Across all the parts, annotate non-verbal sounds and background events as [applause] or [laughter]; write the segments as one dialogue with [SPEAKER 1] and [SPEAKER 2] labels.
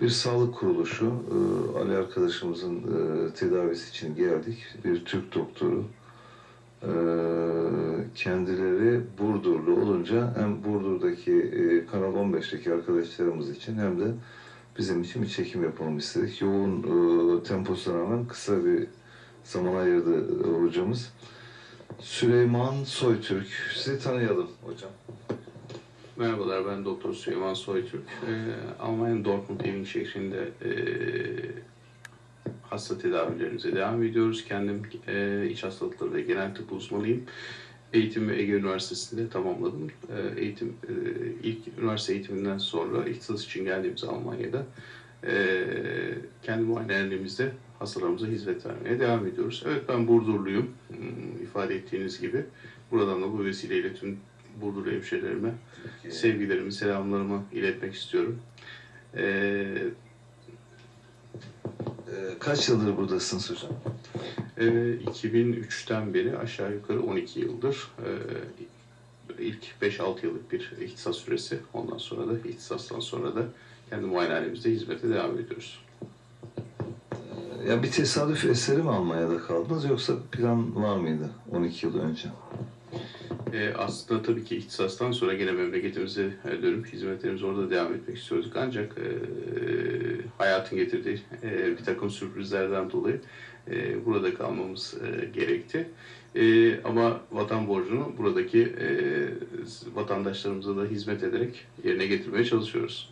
[SPEAKER 1] Bir sağlık kuruluşu, e, Ali arkadaşımızın e, tedavisi için geldik. Bir Türk doktoru. E, kendileri Burdurlu olunca hem Burdur'daki Kanal 15'teki arkadaşlarımız için hem de bizim için bir çekim yapalım istedik. Yoğun e, temposuna rağmen kısa bir zaman ayırdı hocamız. Süleyman Soytürk. Sizi tanıyalım hocam.
[SPEAKER 2] Merhabalar, ben Doktor Süleyman Soytürk. Ee, Almanya'nın Dortmund Eving şehrinde e, hasta tedavilerimize devam ediyoruz. Kendim e, iç hastalıkları ve genel tıp uzmanıyım. Eğitimi Ege Üniversitesi'nde tamamladım. E, eğitim e, ilk üniversite eğitiminden sonra ihtisas için geldiğimiz Almanya'da e, kendi muayenehanemizde hastalarımıza hizmet vermeye devam ediyoruz. Evet ben Burdurluyum, hmm, ifade ettiğiniz gibi. Buradan da bu vesileyle tüm Burdur hemşehrilerime sevgilerimi, selamlarımı iletmek istiyorum. Ee,
[SPEAKER 1] E, kaç yıldır buradasınız hocam?
[SPEAKER 2] e, 2003'ten beri aşağı yukarı 12 yıldır e, ilk 5-6 yıllık bir ihtisas süresi. Ondan sonra da ihtisastan sonra da kendi muayenehanemizde hizmete devam ediyoruz.
[SPEAKER 1] Ya bir tesadüf eseri mi Almanya'da kaldınız yoksa plan var mıydı 12 yıl önce?
[SPEAKER 2] E, aslında tabii ki ihtisastan sonra gene memleketimize e, dönüp hizmetlerimize orada devam etmek istiyorduk. Ancak e, hayatın getirdiği e, bir takım sürprizlerden dolayı e, burada kalmamız e, gerekti. E, ama vatan borcunu buradaki e, vatandaşlarımıza da hizmet ederek yerine getirmeye çalışıyoruz.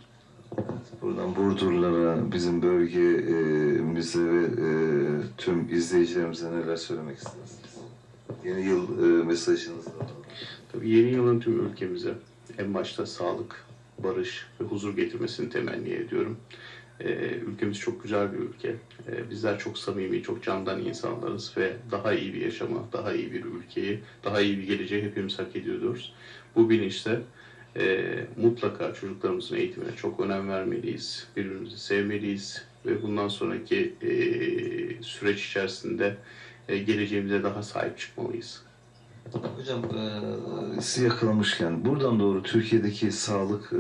[SPEAKER 1] Buradan Burdurlara, bizim bölgemize ve e, tüm izleyicilerimize neler söylemek istersiniz? Yeni yıl e, mesajınız var.
[SPEAKER 2] Tabii yeni yılın tüm ülkemize en başta sağlık, barış ve huzur getirmesini temenni ediyorum. Ee, ülkemiz çok güzel bir ülke. Ee, bizler çok samimi, çok candan insanlarız ve daha iyi bir yaşamı, daha iyi bir ülkeyi, daha iyi bir geleceği hepimiz hak ediyoruz. Bu bilinçle e, mutlaka çocuklarımızın eğitimine çok önem vermeliyiz. Birbirimizi sevmeliyiz ve bundan sonraki e, süreç içerisinde e, geleceğimize daha sahip çıkmalıyız.
[SPEAKER 1] Hocam e, sizi yakalamışken buradan doğru Türkiye'deki sağlık e,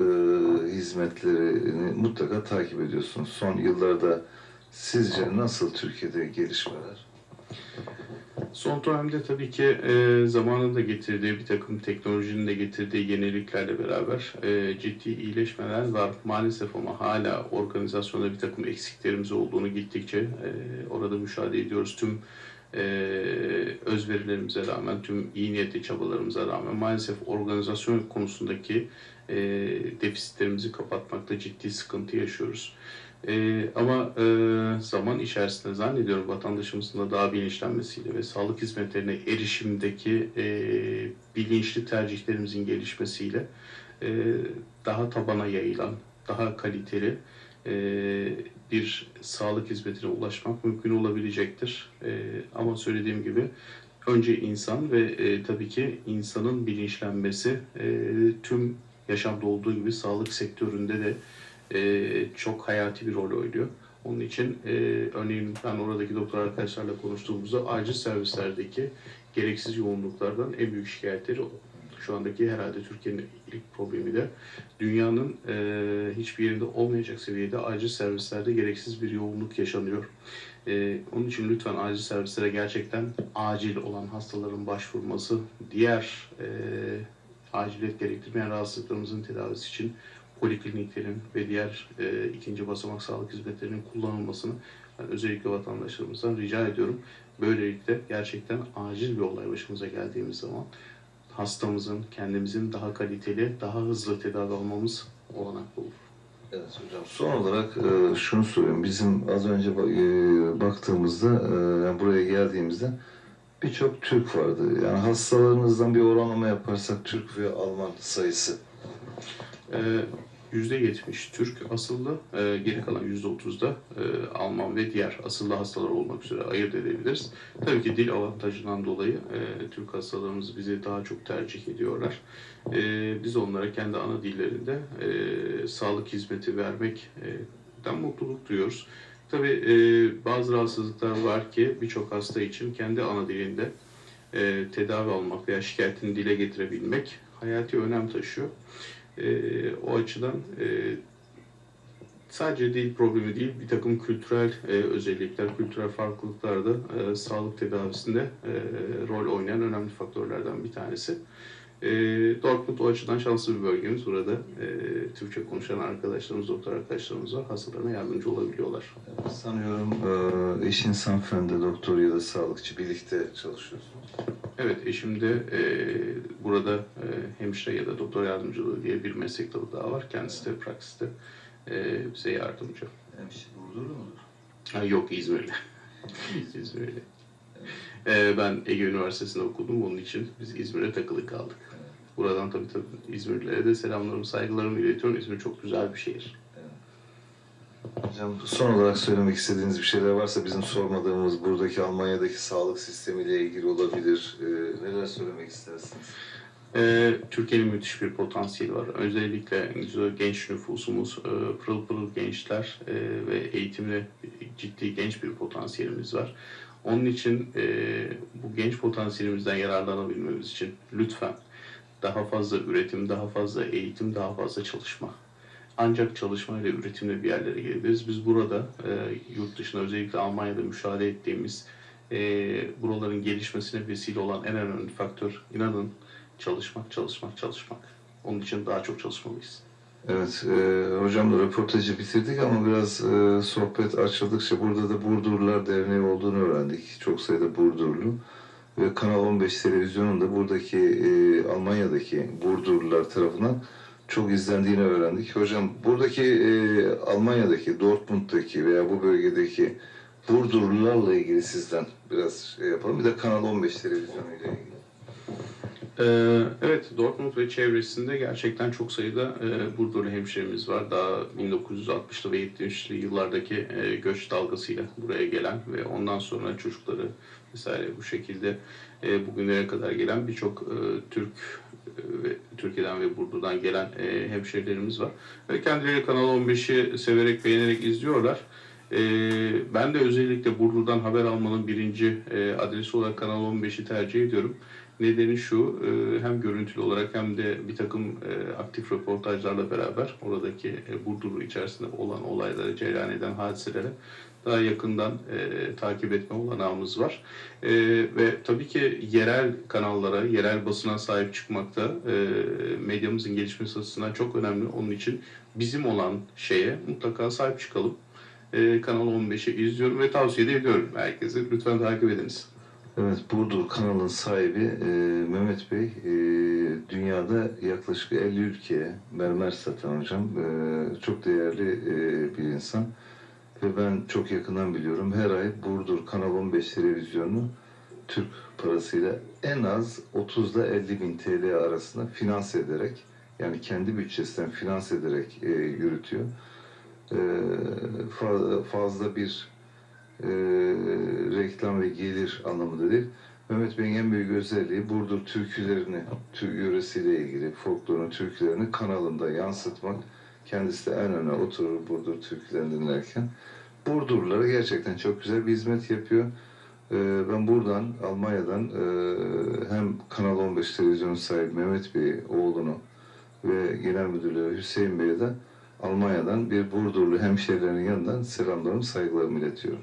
[SPEAKER 1] hizmetlerini mutlaka takip ediyorsunuz. Son yıllarda sizce nasıl Türkiye'de gelişmeler?
[SPEAKER 2] Son dönemde tabii ki e, zamanın da getirdiği bir takım teknolojinin de getirdiği yeniliklerle beraber e, ciddi iyileşmeler var maalesef ama hala organizasyonda bir takım eksiklerimiz olduğunu gittikçe e, orada müşahede ediyoruz. Tüm e, özverilerimize rağmen, tüm iyi niyetli çabalarımıza rağmen maalesef organizasyon konusundaki e, defisitlerimizi kapatmakta ciddi sıkıntı yaşıyoruz. Ee, ama e, zaman içerisinde zannediyorum vatandaşımızın da daha bilinçlenmesiyle ve sağlık hizmetlerine erişimdeki e, bilinçli tercihlerimizin gelişmesiyle e, daha tabana yayılan, daha kaliteli e, bir sağlık hizmetine ulaşmak mümkün olabilecektir. E, ama söylediğim gibi önce insan ve e, tabii ki insanın bilinçlenmesi e, tüm yaşamda olduğu gibi sağlık sektöründe de e, çok hayati bir rol oynuyor. Onun için e, örneğin ben oradaki doktor arkadaşlarla konuştuğumuzda acil servislerdeki gereksiz yoğunluklardan en büyük şikayetleri. Şu andaki herhalde Türkiye'nin ilk problemi de dünyanın e, hiçbir yerinde olmayacak seviyede acil servislerde gereksiz bir yoğunluk yaşanıyor. E, onun için lütfen acil servislere gerçekten acil olan hastaların başvurması, diğer e, aciliyet gerektirmeyen rahatsızlıklarımızın tedavisi için polikliniklerin ve diğer e, ikinci basamak sağlık hizmetlerinin kullanılmasını ben özellikle vatandaşlarımızdan rica ediyorum. Böylelikle gerçekten acil bir olay başımıza geldiğimiz zaman hastamızın, kendimizin daha kaliteli, daha hızlı tedavi almamız olanaklı olur.
[SPEAKER 1] Evet hocam. Son olarak e, şunu soruyorum. Bizim az önce e, baktığımızda, e, yani buraya geldiğimizde birçok Türk vardı. Yani hastalarınızdan bir oranlama yaparsak Türk ve Alman sayısı.
[SPEAKER 2] Ee, %70 Türk asıllı, e, geri kalan %30'da e, Alman ve diğer asıllı hastalar olmak üzere ayırt edebiliriz. Tabii ki dil avantajından dolayı e, Türk hastalarımız bizi daha çok tercih ediyorlar. E, biz onlara kendi ana dillerinde sağlık hizmeti vermekten mutluluk duyuyoruz. Tabii bazı rahatsızlıklar var ki birçok hasta için kendi ana dilinde tedavi almak veya şikayetini dile getirebilmek hayati önem taşıyor. E, o açıdan e, Sadece dil problemi değil, bir takım kültürel e, özellikler, kültürel farklılıklar da e, sağlık tedavisinde e, rol oynayan önemli faktörlerden bir tanesi. E, Dortmund o açıdan şanslı bir bölgemiz. Burada e, Türkçe konuşan arkadaşlarımız, doktor arkadaşlarımız var. Hastalarına yardımcı olabiliyorlar.
[SPEAKER 1] Sanıyorum e, eşin hanımefendi doktor ya da sağlıkçı birlikte çalışıyorsunuz.
[SPEAKER 2] Evet, eşim de e, burada e, hemşire ya da doktor yardımcılığı diye bir meslek dalı daha var. Kendisi de praksiste e, bize yardımcı.
[SPEAKER 1] Hemşire Burdurlu mudur?
[SPEAKER 2] Ha, yok İzmirli. [laughs] İzmirli. E, ben Ege Üniversitesi'nde okudum. Onun için biz İzmir'e takılı kaldık. Buradan tabii tabii İzmirlilere de selamlarımı, saygılarımı iletiyorum. İzmir çok güzel bir şehir.
[SPEAKER 1] Hocam son olarak söylemek istediğiniz bir şeyler varsa bizim sormadığımız buradaki Almanya'daki sağlık sistemiyle ilgili olabilir. E, neler söylemek istersiniz?
[SPEAKER 2] Ee, Türkiye'nin müthiş bir potansiyeli var. Özellikle genç nüfusumuz, e, pırıl pırıl gençler e, ve eğitimli ciddi genç bir potansiyelimiz var. Onun için e, bu genç potansiyelimizden yararlanabilmemiz için lütfen daha fazla üretim, daha fazla eğitim, daha fazla çalışma. Ancak çalışmayla üretimle bir yerlere gelebiliriz. Biz burada e, yurt dışında özellikle Almanya'da müşahede ettiğimiz e, buraların gelişmesine vesile olan en önemli faktör inanın çalışmak, çalışmak, çalışmak. Onun için daha çok çalışmalıyız.
[SPEAKER 1] Evet, e, hocamla röportajı bitirdik ama biraz e, sohbet açıldıkça burada da Burdurlular Derneği olduğunu öğrendik. Çok sayıda Burdurlu. Ve Kanal 15 televizyonun da buradaki e, Almanya'daki Burdurlular tarafından çok izlendiğini öğrendik. Hocam buradaki e, Almanya'daki, Dortmund'daki veya bu bölgedeki Burdurlularla ilgili sizden biraz şey yapalım. Bir de Kanal 15 televizyonu ile ilgili.
[SPEAKER 2] Ee, evet, Dortmund ve çevresinde gerçekten çok sayıda e, Burdurlu hemşerimiz var. Daha 1960'lı ve 70'li yıllardaki e, göç dalgasıyla buraya gelen ve ondan sonra çocukları vesaire bu şekilde e, bugünlere kadar gelen birçok Türk ve Türkiye'den ve Burdur'dan gelen hemşerilerimiz var. Ve kendileri Kanal 15'i severek, beğenerek izliyorlar. Ben de özellikle Burdur'dan haber almanın birinci adresi olarak Kanal 15'i tercih ediyorum. Nedeni şu, e, hem görüntülü olarak hem de bir takım e, aktif röportajlarla beraber oradaki e, Burdur içerisinde olan olayları, cereyan eden hadiselere daha yakından e, takip etme olanağımız var. E, ve tabii ki yerel kanallara, yerel basına sahip çıkmak da e, medyamızın gelişmesi açısından çok önemli. Onun için bizim olan şeye mutlaka sahip çıkalım. E, Kanal 15'i izliyorum ve tavsiye ediyorum herkese. Lütfen takip ediniz.
[SPEAKER 1] Evet, Burdur kanalın sahibi e, Mehmet Bey e, dünyada yaklaşık 50 ülkeye mermer satan hocam. E, çok değerli e, bir insan. Ve ben çok yakından biliyorum. Her ay Burdur Kanal 15 televizyonu Türk parasıyla en az 30 ile 50 bin TL arasında finanse ederek yani kendi bütçesinden finanse ederek e, yürütüyor. E, fa- fazla bir e, reklam ve gelir anlamında değil. Mehmet Bey'in en büyük özelliği Burdur türkülerini, Türk yöresiyle ilgili folklorun türkülerini kanalında yansıtmak. Kendisi de en öne oturur Burdur türkülerini dinlerken. Burdurlulara gerçekten çok güzel bir hizmet yapıyor. E, ben buradan, Almanya'dan e, hem Kanal 15 televizyon sahibi Mehmet Bey'i, oğlunu ve Genel Müdürlüğü Hüseyin Bey'e de Almanya'dan bir Burdurlu hemşehrilerinin yanından selamlarımı, saygılarımı iletiyorum.